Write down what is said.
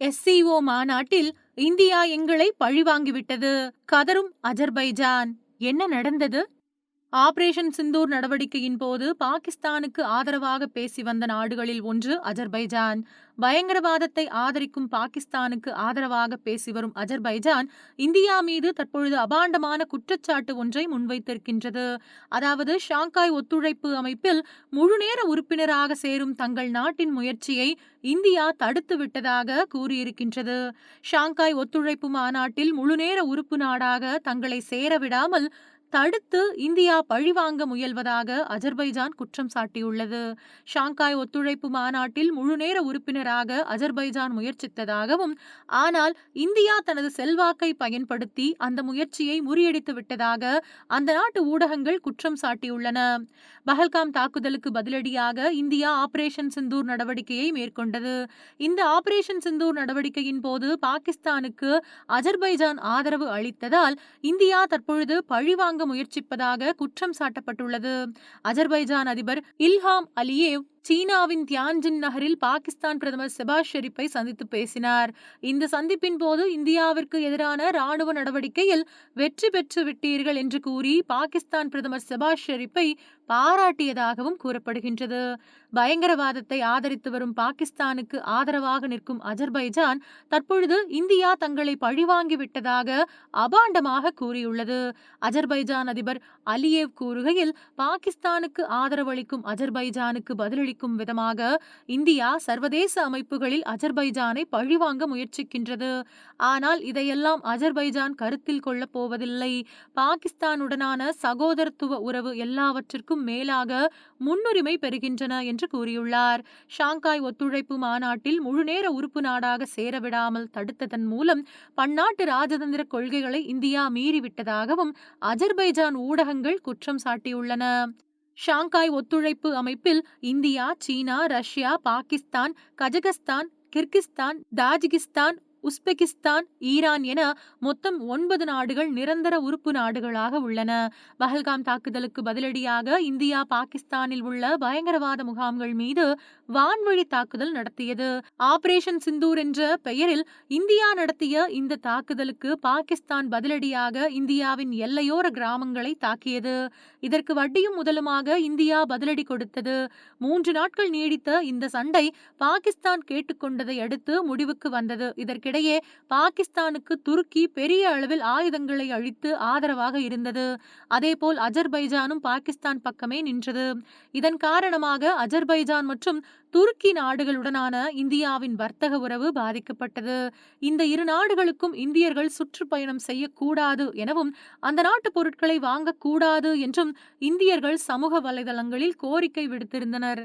SEO மாநாட்டில் India எங்களை பழிவாங்கிவிட்டது. கதரும் Azerbaijan. என்ன நடந்தது? ஆபரேஷன் சிந்தூர் நடவடிக்கையின் போது பாகிஸ்தானுக்கு ஆதரவாக பேசி வந்த நாடுகளில் ஒன்று அஜர்பைஜான். பயங்கரவாதத்தை ஆதரிக்கும் பாகிஸ்தானுக்கு ஆதரவாக பேசி வரும் அஜர்பைஜான் இந்தியா மீது தற்பொழுது அபாண்டமான குற்றச்சாட்டு ஒன்றை முன்வைத்திருக்கின்றது. அதாவது ஷாங்காய் ஒத்துழைப்பு அமைப்பில் முழுநேர உறுப்பினராக சேரும் தங்கள் நாட்டின் முயற்சியை இந்தியா தடுத்து விட்டதாக கூறியிருக்கின்றது. ஷாங்காய் ஒத்துழைப்பு மாநாட்டில் முழுநேர உறுப்பு நாடாக தங்களை சேரவிடாமல் தடுத்து இந்தியா பழிவாங்க முயல்வதாக அஜர்பைஜான் குற்றம் சாட்டியுள்ளது. ஷாங்காய் ஒத்துழைப்பு மாநாட்டில் முழுநேர உறுப்பினராக அஜர்பைஜான் முயற்சித்ததாகவும் ஆனால் இந்தியா தனது செல்வாக்கை பயன்படுத்தி அந்த முயற்சியை முறியடித்து விட்டதாக அந்த நாட்டு ஊடகங்கள் குற்றம் சாட்டியுள்ளன. பஹல்காம் தாக்குதலுக்கு பதிலடியாக இந்தியா ஆபரேஷன் சிந்தூர் நடவடிக்கையை மேற்கொண்டது. இந்த ஆபரேஷன் சிந்தூர் நடவடிக்கையின் போது பாகிஸ்தானுக்கு அஜர்பைஜான் ஆதரவு அளித்ததால் இந்தியா தற்பொழுது பழிவாங்க முயற்சிப்பதாக குற்றம் சாட்டப்பட்டுள்ளது. அஜர்பைஜான் அதிபர் இல்ஹாம் அலியேவ் சீனாவின் தியான்ஜின் நகரில் பாகிஸ்தான் பிரதமர் செபாஸ் ஷெரீப்பை சந்தித்து பேசினார். இந்த சந்திப்பின் போது இந்தியாவிற்கு எதிரான ராணுவ நடவடிக்கையில் வெற்றி பெற்று விட்டீர்கள் என்று கூறி பாகிஸ்தான் பிரதமர் செபாஸ் ஷெரீப்பை பாராட்டியதாகவும் கூறப்படுகின்றது. பயங்கரவாதத்தை ஆதரித்து வரும் பாகிஸ்தானுக்கு ஆதரவாக நிற்கும் அஜர்பைஜான் தற்பொழுது இந்தியா தங்களை பழிவாங்கி விட்டதாக அபாண்டமாக கூறியுள்ளது. அஜர்பைஜான் அதிபர் அலியேவ் கூறுகையில் பாகிஸ்தானுக்கு ஆதரவளிக்கும் அஜர்பைஜானுக்கு பதிலளிக்கும் விதமாக இந்தியா சர்வதேச அமைப்புகளில் அஜர்பைஜானை பழிவாங்க முயற்சிக்கின்றது. ஆனால் இதையெல்லாம் அஜர்பைஜான் கருத்தில் கொள்ளப் போவதில்லை. பாகிஸ்தானுடனான சகோதரத்துவ உறவு எல்லாவற்றிற்கும் மேலாக முன்னுரிமை பெறுகின்றன என்று கூறியுள்ளார். ஷாங்காய் ஒத்துழைப்பு மாநாட்டில் முழுநேர உறுப்பு நாடாக சேரவிடாமல் தடுத்ததன் மூலம் பன்னாட்டு ராஜதந்திர கொள்கைகளை இந்தியா மீறிவிட்டதாகவும் அஜர்பைஜான் ஊடகங்கள் குற்றம் சாட்டியுள்ளன. ஷாங்காய் ஒத்துழைப்பு அமைப்பில் இந்தியா சீனா Russia Pakistan Kazakhstan Kyrgyzstan Tajikistan Uzbekistan Iran என மொத்தம் ஒன்பது நாடுகள் நிரந்தர உறுப்பு நாடுகளாக உள்ளன. பஹல்காம் தாக்குதலுக்கு பதிலடியாக இந்தியா பாகிஸ்தானில் உள்ள பயங்கரவாத முகாம்கள் மீது வான்வழி தாக்குதல் நடத்தியது. ஆபரேஷன் சிந்தூர் என்ற பெயரில் இந்தியா நடத்திய இந்த தாக்குதலுக்கு பாகிஸ்தான் பதிலடியாக இந்தியாவின் எல்லையோர கிராமங்களை தாக்கியது. இதற்கு வட்டியும் முதலுமாக இந்தியா பதிலடி கொடுத்தது. மூன்று நாட்கள் நீடித்த இந்த சண்டை பாகிஸ்தான் கேட்டுக்கொண்டதை அடுத்து முடிவுக்கு வந்தது. இதற்கிடையே பாகிஸ்தானுக்கு துருக்கி பெரிய அளவில் ஆயுதங்களை அழித்து ஆதரவாக இருந்தது. அதேபோல் அஜர்பைஜானும் பாகிஸ்தான் பக்கமே நின்றது. இதன் காரணமாக அஜர்பைஜான் மற்றும் துருக்கி நாடுகளுடனான இந்தியாவின் வர்த்தக உறவு பாதிக்கப்பட்டது. இந்த இரு நாடுகளுக்கும் இந்தியர்கள் சுற்றுப்பயணம் செய்யக்கூடாது எனவும் அந்த நாட்டு பொருட்களை வாங்கக்கூடாது என்றும் இந்தியர்கள் சமூக வலைதளங்களில் கோரிக்கை விடுத்திருந்தனர்.